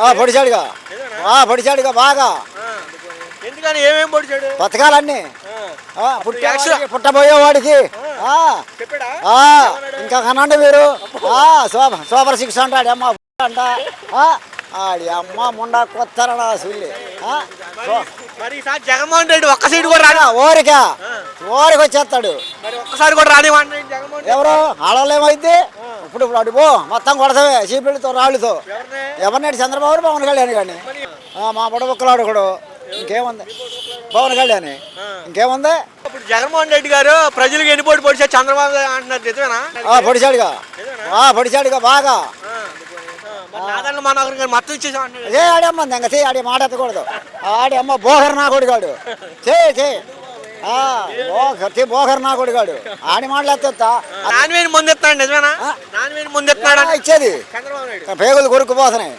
ఆ, పొడిచాడుగా. ఆ, పొడిచాడుగా బాగా. ఎందుకని? ఏమేం పొడిచాడు? పథకాలన్నీ చెప్పాడా? ఆ, ఇంకా కనండి మీరు. సూపర్ సిక్స్ అంటాడు అమ్మ అంట. ఆ, ఆడి అమ్మ ముండా కొత్తరడా సుల్లి. మరి జగన్మోహన్ రెడ్డి ఒక్క సీటు కూడా రాని వచ్చేస్తాడు మరి ఒక్కసారి కూడా రెడ్డి. ఎవరు? ఆడవాళ్ళేమైంది ఇప్పుడు ఇప్పుడు అడుగు మొత్తం కొడతావే. చీపిళ్ళతో రాళ్ళతో. ఎవరిని? ఎవరినాడు? చంద్రబాబు పవన్ కళ్యాణ్ కానీ మా బుడబుక్కలాడు ఒకడు. ఇంకేముంది? పవన్ కళ్యాణ్. ఇంకేముంది? ఇప్పుడు జగన్మోహన్ రెడ్డి గారు ప్రజలకు ఎన్ని పోటీ పొడిచారు? చంద్రబాబు అంటున్నారు నిజమేనా? ఆ, పొడిచాడుగా. ఆ, పొడిచాడుగా బాగా. ఏ ఆడమ్మ ఇంకా ఆడి మాట ఎత్తకూడదు. ఆడి అమ్మ బోహర్ నా కొడుగాడు చే చే ఆ, బోహర్ నా కొడుగాడు ఆడి మాటలు ఎత్తా నాన్నవేని ముందు ఎత్తున్నాడు నిజమేనా? ఆ. నాన్నవేని ముందు ఎత్తున్నాడు ఇచ్చేది. పేగులు కొరుక్కుపోతున్నాయి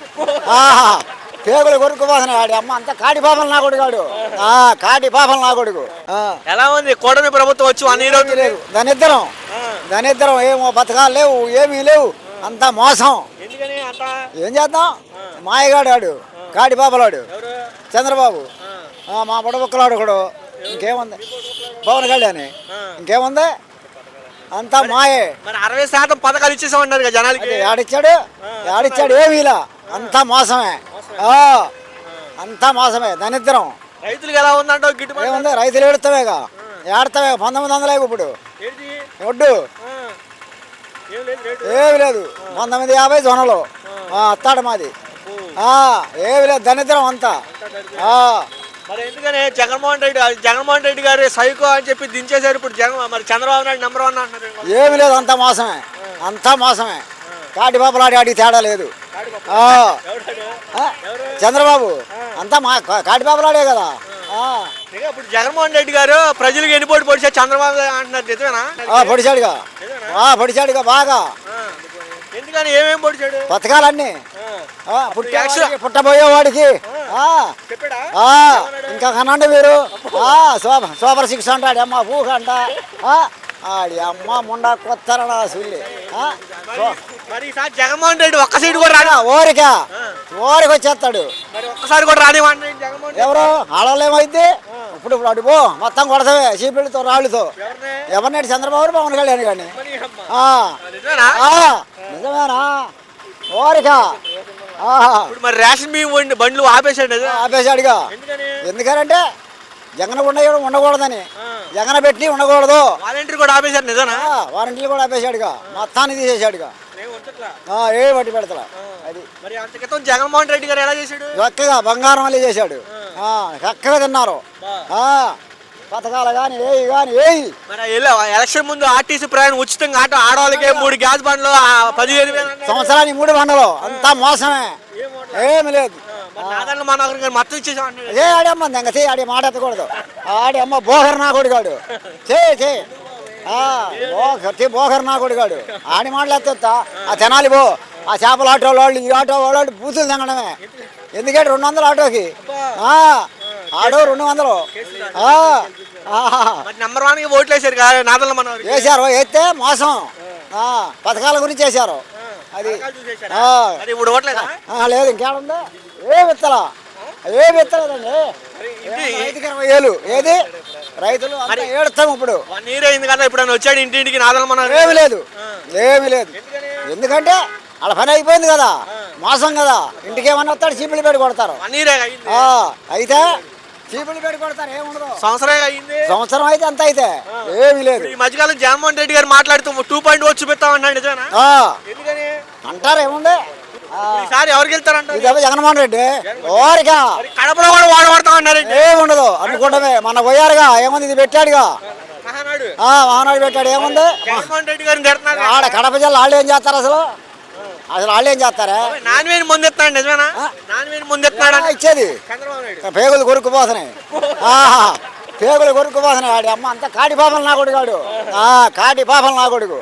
ఆహా పేగులు కొరుక్కుపోతున్నాయి ఆడి అమ్మ. అంత కాటి పాపలు నా కొడుగాడు ఆ, కాటి పాపలు నా కొడుకు ఎలా ఉంది? కూటమి ప్రభుత్వం వచ్చి ఇయర్ అవుతుంది. లేదు దానిద్దరం. దానిద్దరం ఏమో పథకాలు లేవు ఏమీ లేవు. అంతా మోసం. ఏం చేద్దాం? మాయగాడు ఆడు కాటి పాపలాడు. చంద్రబాబు. ఆ, మా బుడబుక్కలాడు ఒకడు. ఇంకేముంది? పవన్ కళ్యాణ్. ఇంకేముంది? అంతా మాయే. మరి అరవై శాతం పథకాలు ఇచ్చేసామన్నారు కదా జనాలకి? ఆడిచ్చాడు ఆడిచ్చాడు ఏమీలా? అంతా మోసమే. ఆ, అంతా మోసమే. దానిద్దరం రైతులకు ఎలా గిట్టుబాటు? ఏముంది? రైతులు ఏడుతావేగా ఏడతావే? పంతొమ్మిది వందలే ఇప్పుడు. ఒడ్డు. ఏం ఏమి లేదు. పంతొమ్మిది యాభై జొన్నలు. ఆ, అత్తాడు మాది. ఏమి లేదు. దరిద్రం అంతా. ఆ, మరి ఎందుకని? జగన్మోహన్ రెడ్డి జగన్మోహన్ రెడ్డి గారు సైకో అని చెప్పి దించేశారు ఇప్పుడు జగన్ మరి చంద్రబాబు నాయుడు నెంబర్ వన్ అంటున్నారు ఏమి లేదు అంతా మోసమే. అంతా మోసమే. కాటి పాపలాడి ఆడికి తేడా లేదు. చంద్రబాబు. అంతా మా కాటి పాపలాడే కదా. ఇప్పుడు జగన్మోహన్ రెడ్డి గారు ప్రజలకు ఎన్ని పోటీ పొడిచారు? చంద్రబాబు అంటున్నారు నిజమేనా? ఆ, పొడిచాడుగా. పొడిచాడుగా బాగా. ఎందుకని? ఏమేం పొడిచాడు? పథకాలన్నీ. ఆ. ఆ, ఇంకా కనండి మీరు? సూపర్ సిక్స్ అంటాడు. అమ్మ ఊహ అంట ఆడి అమ్మ ముండా సుల్లి. మరి ఈసారి జగన్మోహన్ రెడ్డి ఒక్క సీటు కూడా రాని ఊరికా. ఊరికి వచ్చేస్తాడు. ఒక్కసారి కూడా రానివ్వండి ఎవరు? ఆడవాళ్ళేమైంది ఇప్పుడు ఇప్పుడు అడుగు మొత్తం కొడతావే. చీపిళ్ళతో రాళ్ళతో. ఎవరిని? ఎవరినాడు చంద్రబాబు పవన్ కళ్యాణ్ కానీ నిజమేనా? ఆహా, ఇప్పుడు మరి రేషన్ బియ్యం బండ్లు ఆపేశాడు? ఆపేశాడుగా. ఎందుకని? ఎందుకనంటే జగన్ ఉండేవాడు ఉండకూడదని. జగన్ పెట్టి ఉండకూడదు. వాలంటీర్ కూడా ఆపేశారు నిజమా ఆ, వారంటీలు కూడా ఆపేశాడుగా. మొత్తాన్ని తీసేశాడుగా. ఏం పట్టి పెడతలా? అది. మరి అంత క్రితం జగన్మోహన్ రెడ్డి గారు ఎలా చేశాడు? చక్కగా బంగారం వల్లే చేశాడు. చక్కగా తిన్నారు. పథకాలు కానీ ఏవి కానీ ఏవి ఎలా- ఎలక్షన్ ముందు ఆర్టీసీ ప్రయాణం ఉచితంగా ఆటో ఆడవాళ్ళకి మూడు గ్యాస్ బండ్లు పదిహేను. సంవత్సరానికి మూడు వందలు అంతా మోసమే? ఏమి లేదు. మనోహర్ గారు అంటున్నాడు. ఏ ఆడమ్మ ఇంకా చే ఆడి మాట ఎత్తకూడదు. ఆడి అమ్మ బోహర్ నా కొడుగాడు చే చే ఆ, బోహర్ నా కొడుగాడు ఆడి మాటలు ఆ తెనాలి పో. ఆ చేపల ఆటో వాళ్ళు ఈ ఆటో వాళ్ళు బూతులు తినడమే ఎందుకంటే? రెండు వందలు ఆటోకి. ఆ, ఆటో రెండు వందలు. నెంబర్ వన్ ఓట్లు నాదన్న మనోహర్ గారు. వేశారు ఎత్తే మోసం. పథకాల గురించి వేశారు. అది. ఇప్పుడు లేదు ఇంకేడుంది ఏ విత్తలా? ఏ విత్తలేదండి. రైతుకి ఇరవై ఏది? రైతులు ఏడుస్తాం ఇప్పుడు. వన్ ఇయర్ అయింది కదా ఇప్పుడు వచ్చాడు ఇంటింటికి గారు. ఏమి లేదు. ఏమి లేదు. ఎందుకంటే వాళ్ళ పని అయిపోయింది కదా. మోసం కదా. ఇంటికి ఏమన్నా వస్తాడు చీపులు పెట్టి కొడతారు. అయితే చీపులు పెట్టి కొడతారు ఏముండదు. సంవత్సరం అయింది. సంవత్సరం అయితే అంత అయితే ఏమి లేదు. ఈ మధ్యకాలం జగన్మోహన్ రెడ్డి గారు మాట్లాడుతూ టూ పాయింట్ ఓ చూపిస్తామన్నాడు నిజమేనా? ఆ, ఎందుకని? అంటారు ఏముంది ఆ, ఈసారి ఎవరికి వెళ్తారంట? ఇది జగన్మోహన్ రెడ్డి. మరి కడపలో కూడా వాడబడతామన్నారండి ఏముండదు అనుకుంటమే మన పోయారుగా ఏముంది ఇది పెట్టాడుగా. మహానాడు పెట్టాడు ఏముంది? జగన్మోహన్ రెడ్డి గారిని తిడుతున్నారు. ఆడ కడప జిల్లా వాళ్ళు ఏం చేస్తారు అసలు? అసలు వాళ్ళు ఏం చేస్తారా? నాన్ వేని ముందెత్తున్నాడు నిజమేనా? నాన్ ముందెత్తున్నాడు? ఆ, ఇచ్చేది. పేగులు కొరుక్కుపోతున్నాయి పేగులు కొరుక్కుపోతున్నాయి ఆడి అమ్మ. అంతా కాటి పాపలు నా కొడుకాడు ఆ కాటి పాపలు నా కొడుకు.